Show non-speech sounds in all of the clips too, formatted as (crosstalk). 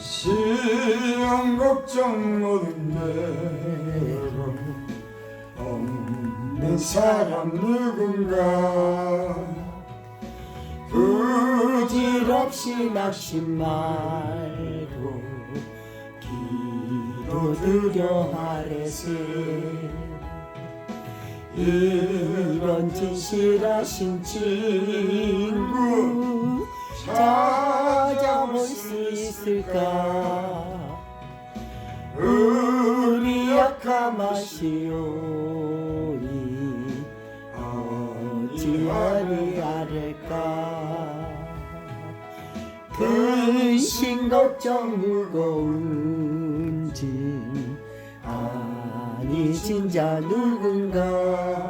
시험 걱정 모든 대로 없는 사람 누군가? 부질없이 낙심 말고 기도 드려 아래세 이런 진실하신 친구 찾아볼 수 있을까? 우리 약함하시오니 어찌하리 아를까? 근심 걱정 무거운 짐 아니 진짜 누군가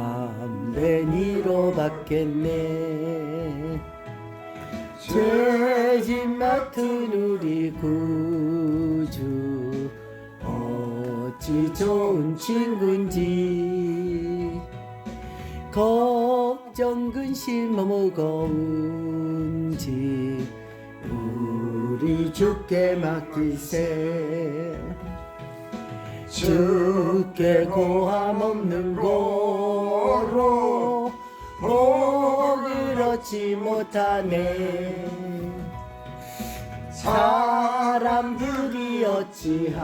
받겠네. 죄짐 맡은 우리 구주. 어찌 좋은 친구인지. 걱정 근심 무거운지. 우리 주께 맡기세. 주께 고함 없는 복을 얻지 못하네. 사람들이 어찌하여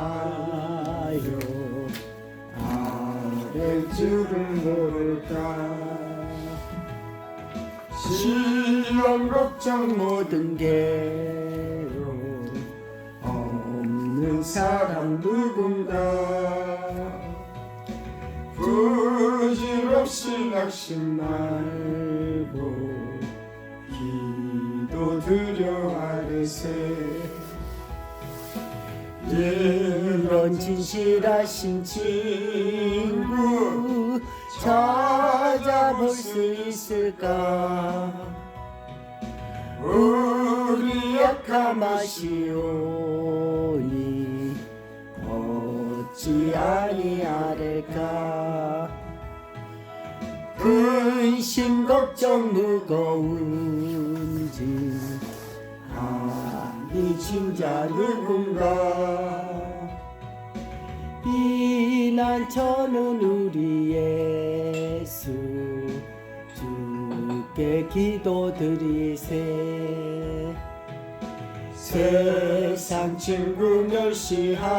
아랠 줄을 모를까? 시험 걱정 모든 게로 없는 사람 누군가? 부질없이 낙심 말 아뢰세 이런 진실하신 친구 찾아볼 수 있을까? 우리 약함하시오니 어찌 아니하를까? 근심 걱정 무거운지 아니 진짜 누군가 비난처는 우리 예수 주께 기도드리세. 세상 친구 멸시하고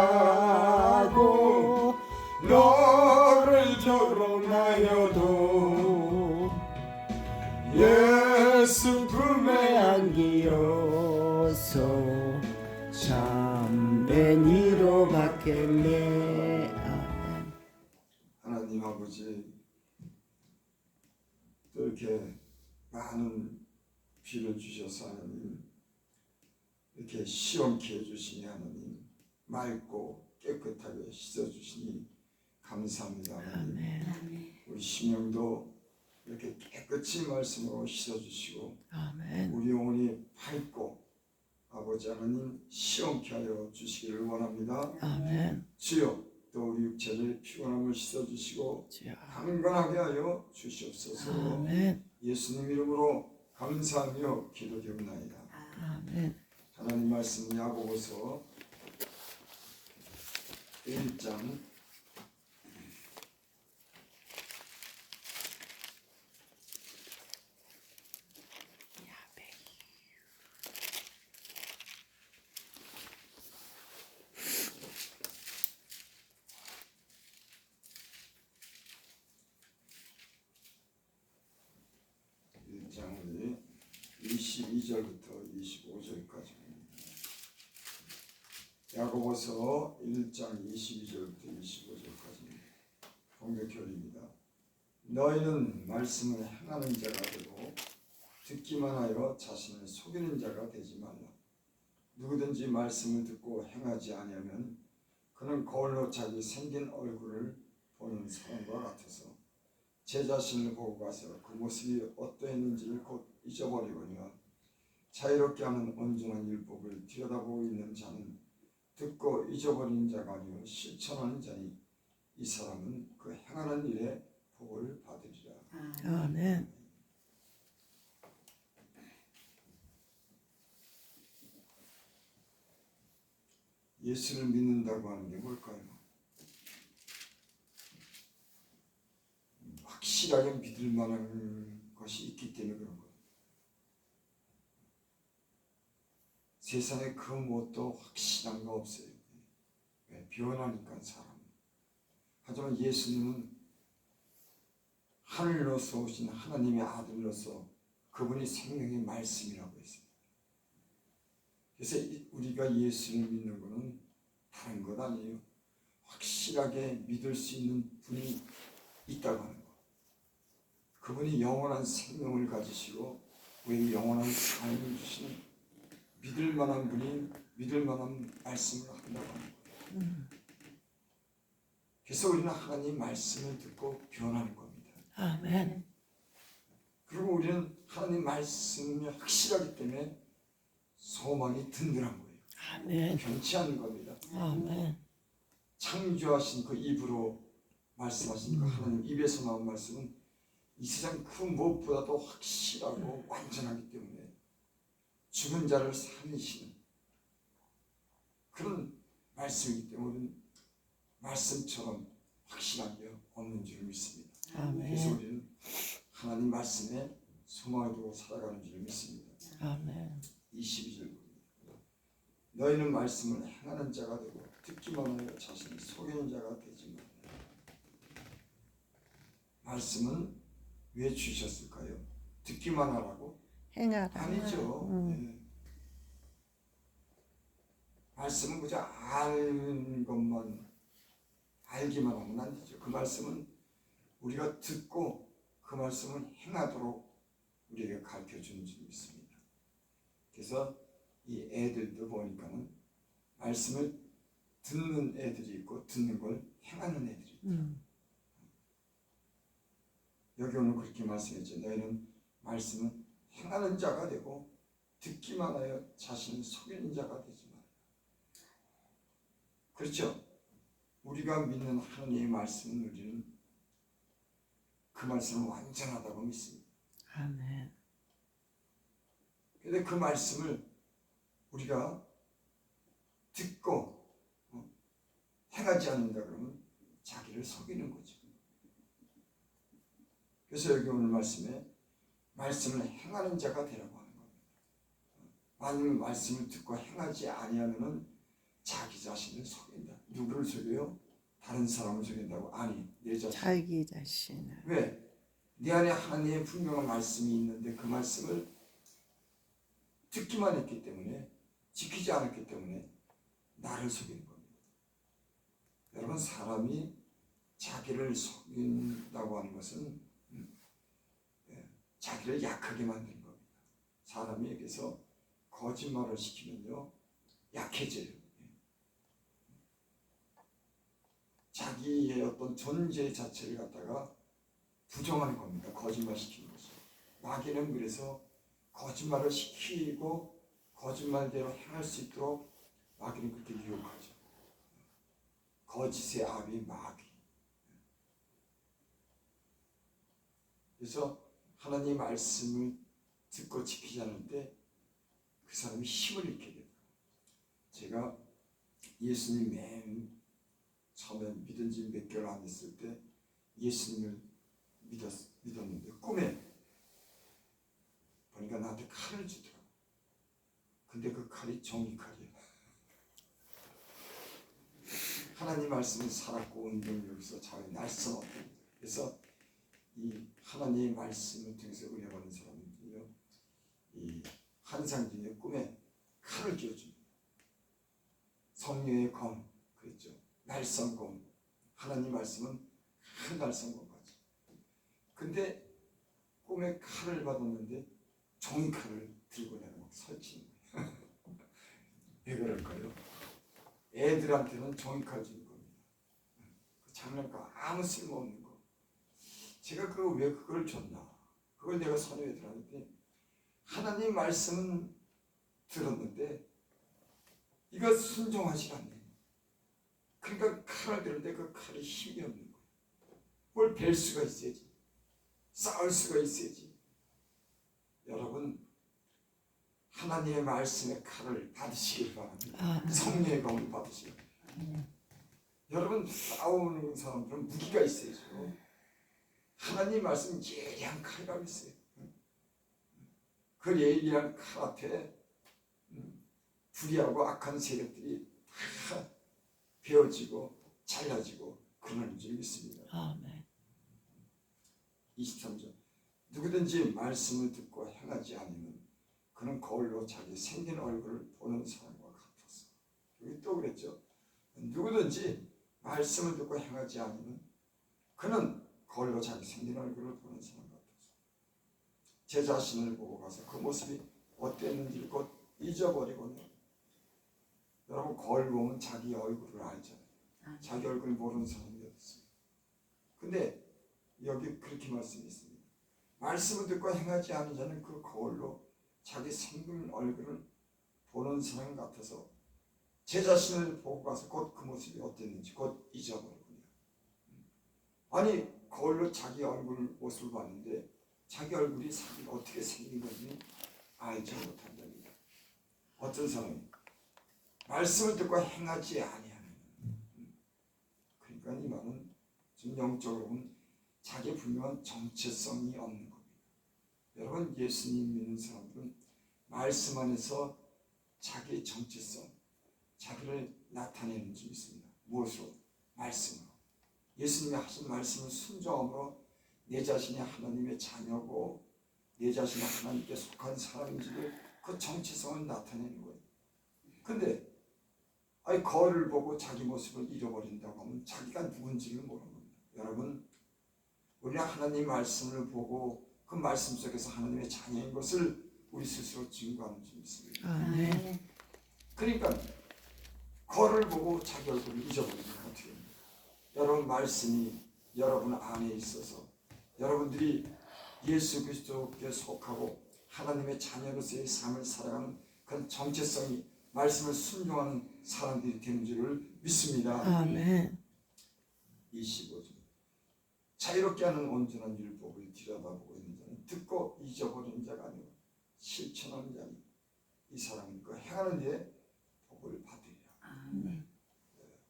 너를 조롱하여도 예수 품에 안기어서 받겠네 아멘. 하나님 아버지 또 이렇게 많은 비를 주셔서 하나님 이렇게 시원케 해주시니 하나님 맑고 깨끗하게 씻어주시니 감사합니다 하나님 아멘. 우리 심령도 이렇게 깨끗이 말씀으로 씻어주시고 아멘. 우리 영혼이 밝고 아버지 하나님 시원케 하여 주시기를 원합니다 아멘. 주여 또 우리 육체를 피곤함을 씻어주시고. 강건하게 하여 주시옵소서 아멘. 예수님 이름으로 감사하며 기도드립나이다 아멘. 하나님 말씀 야고보서 1장 일장 우리 22절부터 25절까지입니다. 야고보서 1장 22절부터 25절까지입니다. 공격결입니다. 너희는 말씀을 행하는 자가 되고 듣기만 하여 자신을 속이는 자가 되지 말라. 누구든지 말씀을 듣고 행하지 아니하면 그는 거울로 자기 생긴 얼굴을 보는 사람과 같아서 제 자신을 보고 가서 그 모습이 어떠했는지를 곧 잊어버리거니와 자유롭게 하는 온전한 율법을 들여다보고 있는 자는 듣고 잊어버리는 자가 아니요 실천하는 자니 이 사람은 그 행하는 일에 복을 받으리라. 아멘. 예수를 믿는다고 하는 게 뭘까요? 확실하게 믿을 만한 것이 있기 때문에 그런 거예요. 세상에 그 무엇도 확실한 거 없어요. 왜? 변하니까 사람. 하지만 예수님은 하늘로서 오신 하나님의 아들로서 그분이 생명의 말씀이라고 했어요. 그래서 이- 우리가 예수를 믿는 것은 다른 것 아니에요. 확실하게 믿을 수 있는 분이 있다고 하는 것. 그분이 영원한 생명을 가지시고 우리 영원한 삶을 주시는 믿을 만한 분이 믿을 만한 말씀을 한다고 하는 거예요. 그래서 우리는 하나님 말씀을 듣고 변하는 겁니다. 아멘. 그리고 우리는 하나님 말씀이 확실하기 때문에 소망이 든든한 거예요. 아멘. 변치 않는 겁니다. 아멘. 창조하신 그 입으로 말씀하신 그 하나님 입에서 나온 말씀은 이 세상 그 무엇보다도 확실하고 완전하기 때문에 죽은 자를 살리시는 그런 말씀이기 때문에 말씀처럼 확실한 게 없는 줄 믿습니다. 그래서 아멘. 우리는 하나님 말씀에 소망을 두고 살아가는 줄 믿습니다. 아멘. 22절 봅니다. 너희는 말씀을 행하는 자가 되고 듣기만 하여 자신을 속이는 자가 되지 말라. 말씀은 왜 주셨을까요? 듣기만 하라고? 행하라. 아니죠. 음. 예. 말씀은 그저 아는 것만 알기만 하면 안 되죠. 그 말씀은 우리가 듣고 그 말씀을 행하도록 우리에게 가르쳐 주는 줄 믿습니다. 그래서 이 애들도 보니까는 말씀을 듣는 애들이 있고 듣는 걸 행하는 애들이 있고 음. 여기 오늘 그렇게 말씀했죠. 너희는 말씀은 행하는 자가 되고 듣기만 하여 자신을 속이는 자가 되지 마. 그렇죠? 우리가 믿는 하나님의 말씀은 우리는 그 말씀은 완전하다고 믿습니다. 아멘. 근데 그 말씀을 우리가 듣고 어, 행하지 않는다 그러면 자기를 속이는 거죠. 그래서 여기 오늘 말씀에 말씀을 행하는 자가 되라고 하는 겁니다. 만일 말씀을 듣고 행하지 아니하면은 자기 자신을 속인다. 누구를 속여요? 다른 사람을 속인다고? 아니, 내 자신. 자기 자신을. 왜? 내 안에 하나님의 분명한 말씀이 있는데 그 말씀을 듣기만 했기 때문에 지키지 않았기 때문에 나를 속이는 겁니다. 여러분 사람이 자기를 속인다고 하는 것은 자기를 약하게 만드는 겁니다. 사람이 여기서 거짓말을 시키면요 약해져요. 예. 자기의 어떤 존재 자체를 갖다가 부정하는 겁니다. 거짓말 시키는 것이. 마귀는 그래서 거짓말을 시키고 거짓말대로 행할 수 있도록 마귀는 그렇게 유혹하죠. 거짓의 아비 마귀. 그래서 하나님 말씀을 듣고 지키지 않을 때 그 사람이 힘을 잃게 돼요. 제가 예수님 맨 처음에 믿은 지 몇 개월 안 됐을 때 예수님을 믿었, 믿었는데 꿈에 보니까 나한테 칼을 주더라고. 근데 그 칼이 정의칼이에요. (laughs) 하나님 말씀은 살았고 운동력에서 잘 날선. 그래서 이 하나님의 말씀을 통해서 은혜받는 사람은요, 이 환상 중에 꿈에 칼을 끼워줍니다. 성령의 검, 그랬죠. 날선검. 하나님 말씀은 큰 같죠. 근데 꿈에 칼을 받았는데 종이칼을 들고 막 설치는 거예요. (laughs) 왜 그럴까요? 애들한테는 종이칼 주는 겁니다. 그 장난감 아무 쓸모없는 거. 제가 그왜 그걸 줬나? 그걸 내가 선우에 들었는데 하나님 말씀은 들었는데 이거 순종하지 않네. 그러니까 칼을 드는데 그 칼이 힘이 없는 거예요. 뭘벨 수가 있어야지. 싸울 수가 있어야지. 여러분 하나님의 말씀의 칼을 받으시길 바랍니다. 아멘. 성령의 검을 받으시길 바랍니다. 여러분 싸우는 사람들은 무기가 있어야죠. 하나님 말씀 예리한 칼이라고 있어요. 그 예리한 칼 앞에 음, 불의하고 악한 세력들이 다 베어지고 잘라지고 그러는 줄 믿습니다. 아멘. 23절 누구든지 말씀을 듣고 행하지 않으면 그는 거울로 자기 생긴 얼굴을 보는 사람과 같았어. 여기 또 그랬죠. 누구든지 말씀을 듣고 행하지 않으면 그는 거울로 자기 생긴 얼굴을 보는 사람 같았어. 제 자신을 보고 가서 그 모습이 어땠는지 곧 잊어버리고는 여러분 거울 보면 자기 얼굴을 알잖아요. 자기 얼굴 모르는 사람이 어딨어요. 근데 여기 그렇게 말씀했습니다. 말씀을 듣고 행하지 않은 자는 그 거울로 자기 생긴 얼굴을 보는 사람 같아서 제 자신을 보고 가서 곧 그 모습이 어땠는지 곧 잊어버리군요. 아니 거울로 자기 얼굴 모습을 봤는데 자기 얼굴이 상- 어떻게 생긴 건지 알지 못한답니다. 어떤 사람이 말씀을 듣고 행하지 아니하는 그러니까 이 말은 좀 영적으로 보면 자기 분명한 정체성이 없는 겁니다. 여러분 예수님 믿는 사람들은 말씀 안에서 자기 정체성, 자기를 나타내는 줄 있습니다. 무엇으로? 말씀으로. 예수님이 하신 말씀을 순종함으로 내 자신이 하나님의 자녀고 내 자신이 하나님께 속한 사람인지를 그 정체성을 나타내는 거예요. 근데 아니 거울을 보고 자기 모습을 잃어버린다고 하면 자기가 누군지를 모르는 겁니다. 여러분 우리가 하나님 말씀을 보고 그 말씀 속에서 하나님의 자녀인 것을 우리 스스로 증거하는 줄 믿습니다. 아멘. 그러니까 거울을 보고 자기 얼굴을 합니까? 여러분 말씀이 여러분 안에 있어서 여러분들이 예수 그리스도께 속하고 하나님의 자녀로서의 삶을 살아가는 그런 정체성이 말씀을 순종하는 사람들이 되는 줄을 믿습니다. 아멘. 25절 자유롭게 하는 온전한 율법을 들여다보고 있는 자는 듣고 잊어버리는 자가 아니고 실천하는 자니 이 사람은 그 행하는 일에 복을 받으리라 아멘.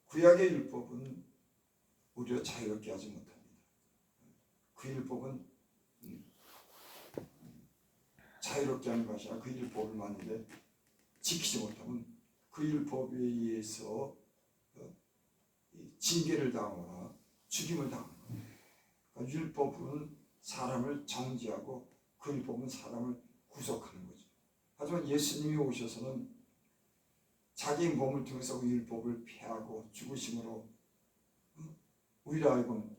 구약의 율법은 우리를 자유롭게 하지 못합니다 그 율법은 음, 자유롭게 하는 것이 아니라 그 율법을 만일에 지키지 못하면 그 율법에 의해서 어, 이 징계를 당하거나 죽임을 당하는 겁니다. 그러니까 율법은 사람을 정지하고 그 율법은 사람을 구속하는 거죠. 하지만 예수님이 오셔서는 자기 몸을 통해서 그 율법을 폐하고 죽으심으로 어, 우리로 하여금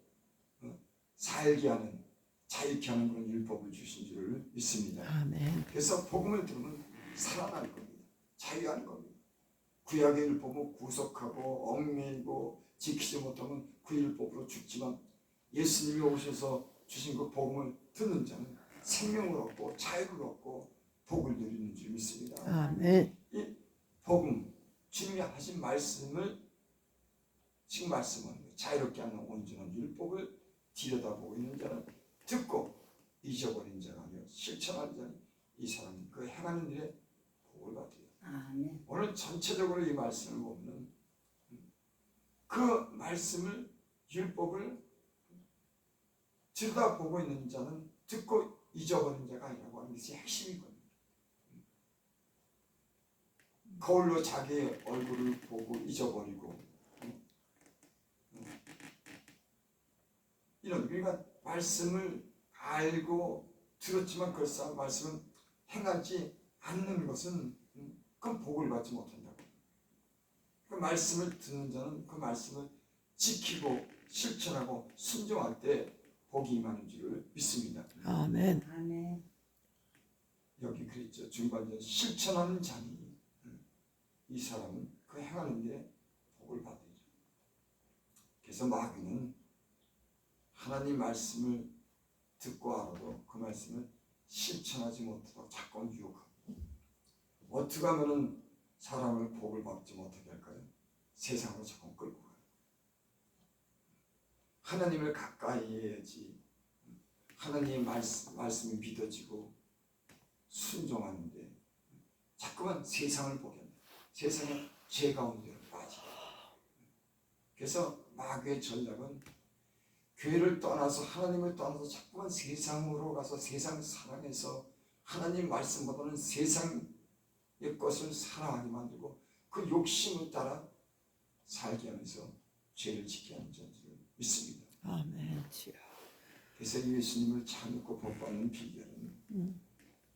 어, 살게 하는 자유케 하는 그런 율법을 주신 줄을 믿습니다. 아멘. 그래서 복음을 들으면 살아나는 겁니다. 자유하는 겁니다. 구약의 율법은 구속하고 얽매이고 지키지 못하면 그 율법으로 죽지만 예수님이 오셔서 주신 그 복음을 듣는 자는 생명을 얻고 자유를 얻고 복을 누리는 줄 믿습니다. 아멘. 이 복음 주님이 하신 말씀을 지금 거예요. 자유롭게 하는 온전한 율법을 들여다보고 있는 자는 듣고 잊어버린 자가 아니라 실천하는 자는 이 사람은 그 행하는 일에 복을 받아요. 아멘. 오늘 전체적으로 이 말씀을 보면 그 말씀을 율법을 들여다보고 있는 자는 듣고 잊어버린 자가 아니라고 하는 것이 겁니다. 거울로 자기 얼굴을 보고 잊어버리고 이런 우리가 말씀을 알고 들었지만 그럴싸한 말씀은 행하지 않는 것은 음, 그건 복을 받지 못한다고. 그 말씀을 듣는 자는 그 말씀을 지키고 실천하고 순종할 때 복이 임하는 줄을 믿습니다. 아멘. 아멘. 여기 그랬죠. 중반전 실천하는 자니 음, 이 사람은 그 행하는 데 복을 받으죠. 그래서 마귀는 하나님 말씀을 듣고 알아도 그 말씀을 실천하지 못하도록 자꾸 유혹하고 어떻게 하면은 사람을 복을 받지 못하게 할까요? 세상으로 자꾸 끌고 가요. 하나님을 가까이 해야지 하나님의 말씀, 말씀이 믿어지고 순종하는데 자꾸만 세상을 보게 합니다. 세상의 죄 가운데로 빠지게 그래서 마귀의 전략은 교회를 떠나서 하나님을 떠나서 자꾸만 세상으로 가서 세상 사랑해서 하나님 말씀보다는 세상의 것을 사랑하게 만들고 그 욕심을 따라 살게 하면서 죄를 짓게 하는 전지를 믿습니다. 아멘. 그래서 예수님을 잘 믿고 복받는 비결은 음.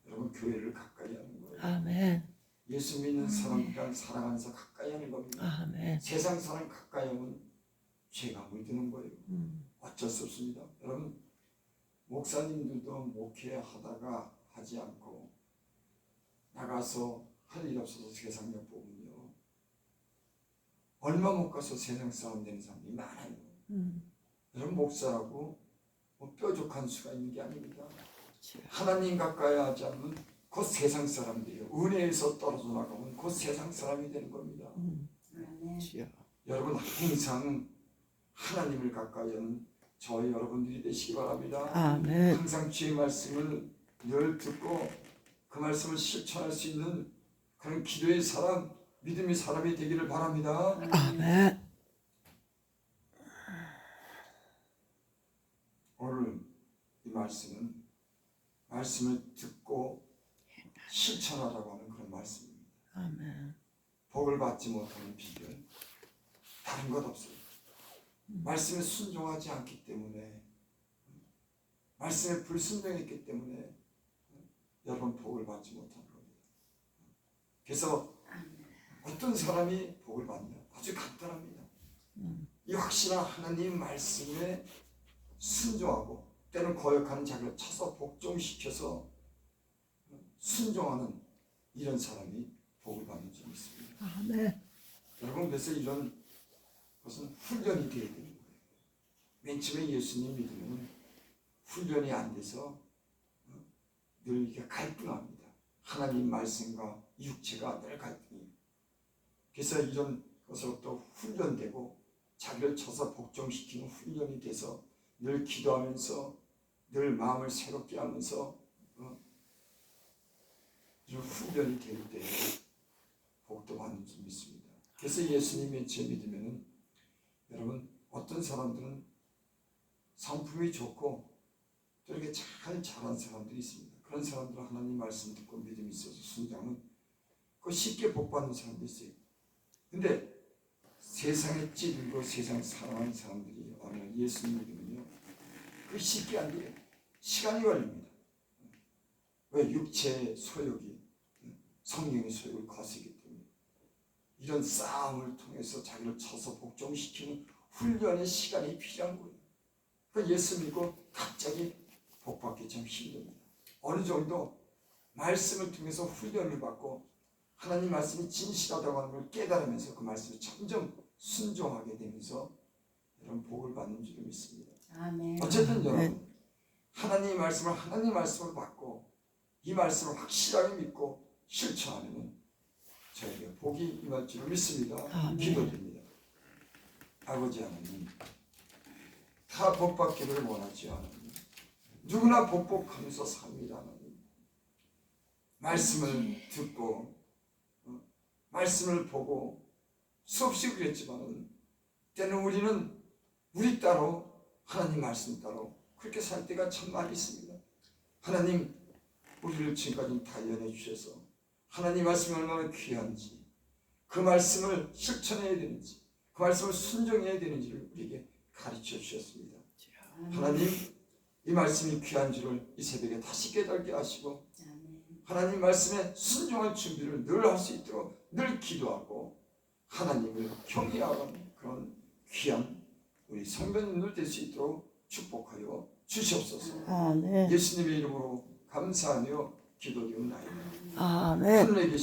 여러분 교회를 가까이 하는 거예요. 아멘. 예수 믿는 사람들과 사랑하면서 가까이 하는 겁니다. 아멘. 세상 사람 가까이 하면 죄가 물드는 거예요. 음. 어쩔 수 없습니다. 여러분 목사님들도 목회하다가 하지 않고 나가서 할 일 없어서 세상 엿보면요 얼마 못 가서 세상 사람 되는 사람이 많아요. 음. 여러분 목사라고 뭐 뾰족한 수가 있는 게 아닙니다. 주여. 하나님 가까이 하지 않으면 곧 세상 사람들이에요. 은혜에서 떨어져 나가면 곧 세상 사람이 되는 겁니다. 음. 아멘. 주여. 여러분 항상 하나님을 가까이 하는 저희 여러분들이 되시기 바랍니다. 아멘. 항상 주의 말씀을 늘 듣고 그 말씀을 실천할 수 있는 그런 기도의 사람, 믿음의 사람이 되기를 바랍니다. 아멘. 오늘 이 말씀은 말씀을 듣고 실천하라고 하는 그런 말씀입니다. 아멘. 복을 받지 못하는 비결 다른 것 없어요. 말씀에 순종하지 않기 때문에 말씀에 불순종했기 때문에 여러분 복을 받지 못하는 겁니다. 그래서 어떤 사람이 복을 받냐? 아주 간단합니다. 음. 이 확실한 하나님 말씀에 순종하고 때는 거역하는 자기를 쳐서 복종시켜서 순종하는 이런 사람이 복을 받는 줄 믿습니다. 아멘. 여러분 그래서 이런 것은 훈련이 되어야 되는 거예요. 맨 처음에 예수님 믿으면 훈련이 안 돼서 어, 늘 이게 갈등합니다. 하나님 말씀과 육체가 늘 갈등이에요. 그래서 이런 것으로부터 훈련되고 자기를 쳐서 복종시키는 훈련이 돼서 늘 기도하면서 늘 마음을 새롭게 하면서 어, 이런 훈련이 될 때에 복도 받는 줄 믿습니다. 그래서 예수님의 제 믿으면은 여러분 어떤 사람들은 성품이 좋고 또 이렇게 잘 자란 사람들이 있습니다. 그런 사람들은 하나님 말씀 듣고 믿음이 있어서 순장은 그 쉽게 복 받는 사람도 있어요. 근데 세상에 찌들고 세상 사랑하는 사람들이 어느 예수님 믿으면요 그 쉽게 안 돼요. 시간이 걸립니다. 왜 육체의 소욕이 성령의 소욕을 거스기 이런 싸움을 통해서 자기를 쳐서 복종시키는 훈련의 시간이 필요한 거예요. 그 예수 믿고 갑자기 복받기 참 힘듭니다. 어느 정도 말씀을 통해서 훈련을 받고 하나님 말씀이 진실하다고 하는 걸 깨달으면서 그 말씀을 점점 순종하게 되면서 여러분 복을 받는 줄 믿습니다. 아멘. 어쨌든 네. 여러분 하나님의 말씀을 하나님 말씀을 받고 이 말씀을 확실하게 믿고 실천하면 저에게 복이 임할 줄 믿습니다. 아멘. 기도드립니다. 아버지 하나님 다 복받기를 원하지 않으니 누구나 복복하면서 삽니다 하나님 말씀을 듣고 어, 말씀을 보고 수없이 그랬지만은 때는 우리는 우리 따로 하나님 말씀 따로 그렇게 살 때가 참 많이 있습니다. 하나님 우리를 지금까지 단련해 주셔서 하나님 말씀이 얼마나 귀한지 그 말씀을 실천해야 되는지 그 말씀을 순종해야 되는지를 우리에게 가르쳐 주셨습니다. 하나님 이 말씀이 귀한 줄을 이 새벽에 다시 깨닫게 하시고. 하나님 말씀에 순종할 준비를 늘 할 수 있도록 늘 기도하고 하나님을 경외하는 그런 귀한 우리 성도님들 될 수 있도록 축복하여 주시옵소서. 예수님의 이름으로 감사하며 기도드리옵나이다. 아멘. 하늘에 계신